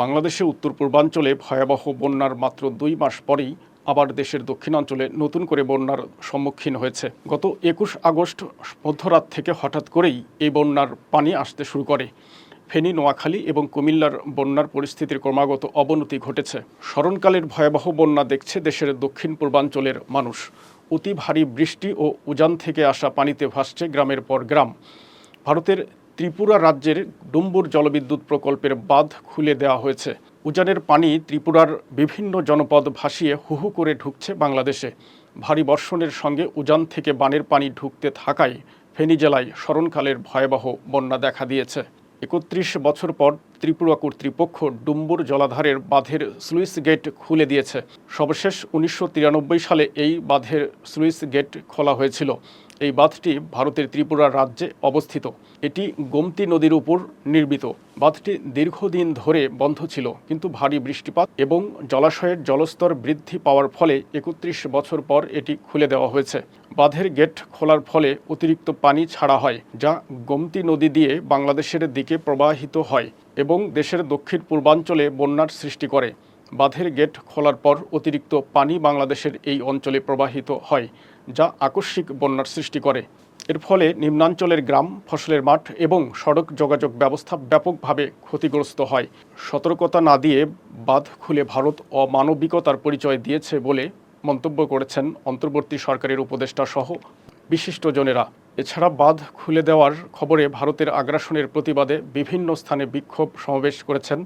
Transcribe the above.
বাংলাদেশে উত্তর পূর্বাঞ্চলে ভয়াবহ বন্যার মাত্র দুই মাস পরেই আবার দেশের দক্ষিণাঞ্চলে নতুন করে বন্যার সম্মুখীন হয়েছে। গত একুশ আগস্ট মধ্যরাত থেকে হঠাৎ করেই এই বন্যার পানি আসতে শুরু করে। ফেনী, নোয়াখালী এবং কুমিল্লার বন্যার পরিস্থিতির ক্রমাগত অবনতি ঘটেছে। স্মরণকালের ভয়াবহ বন্যা দেখছে দেশের দক্ষিণ পূর্বাঞ্চলের মানুষ। অতি ভারী বৃষ্টি ও উজান থেকে আসা পানিতে ভাসছে গ্রামের পর গ্রাম। ভারতের ত্রিপুরা রাজ্যের ডুম্বুর জলবিদ্যুৎ প্রকল্পের বাঁধ খুলে দেওয়া হয়েছে। উজানের পানি ত্রিপুরার বিভিন্ন জনপদ ভাসিয়ে হুহু করে ঢুকছে বাংলাদেশে। ভারী বর্ষণের সঙ্গে উজান থেকে বানের পানি ঢুকতে থাকায় ফেনী জেলায় স্মরণকালের ভয়াবহ বন্যা দেখা দিয়েছে। একত্রিশ বছর পর ত্রিপুরা কর্তৃপক্ষ ডুম্বুর জলাধারের বাঁধের স্লুইস গেট খুলে দিয়েছে। সর্বশেষ উনিশশো তিরানব্বই সালে এই বাঁধের স্লুইস গেট খোলা হয়েছিল। এই বাঁধটি ভারতের ত্রিপুরা রাজ্যে অবস্থিত। এটি গোমতী নদীর উপর নির্মিত। বাঁধটি দীর্ঘদিন ধরে বন্ধ ছিল, কিন্তু ভারী বৃষ্টিপাত এবং জলাশয়ের জলস্তর বৃদ্ধি পাওয়ার ফলে একত্রিশ বছর পর এটি খুলে দেওয়া হয়েছে। বাঁধের গেট খোলার ফলে অতিরিক্ত পানি ছাড়া হয়, যা গোমতী নদী দিয়ে বাংলাদেশের দিকে প্রবাহিত হয় এবং দেশের দক্ষিণ পূর্বাঞ্চলে বন্যার সৃষ্টি করে। বাঁধের গেট খোলার পর অতিরিক্ত পানি বাংলাদেশের এই অঞ্চলে প্রবাহিত হয়, যা আকস্মিক বন্যার সৃষ্টি করে। এর ফলে নিম্নাঞ্চলের গ্রাম, ফসলের মাঠ এবং সড়ক যোগাযোগ ব্যবস্থা ব্যাপকভাবে ক্ষতিগ্রস্ত হয়। সতর্কতা না দিয়ে বাঁধ খুলে ভারত অমানবিকতার পরিচয় দিয়েছে বলে মন্তব্য করেছেন অন্তর্বর্তী সরকারের উপদেষ্টা সহ বিশিষ্টজনেরা। এছাড়া বাঁধ খুলে দেওয়ার খবরে ভারতের আগ্রাসনের প্রতিবাদে বিভিন্ন স্থানে বিক্ষোভ সমাবেশ করেছেন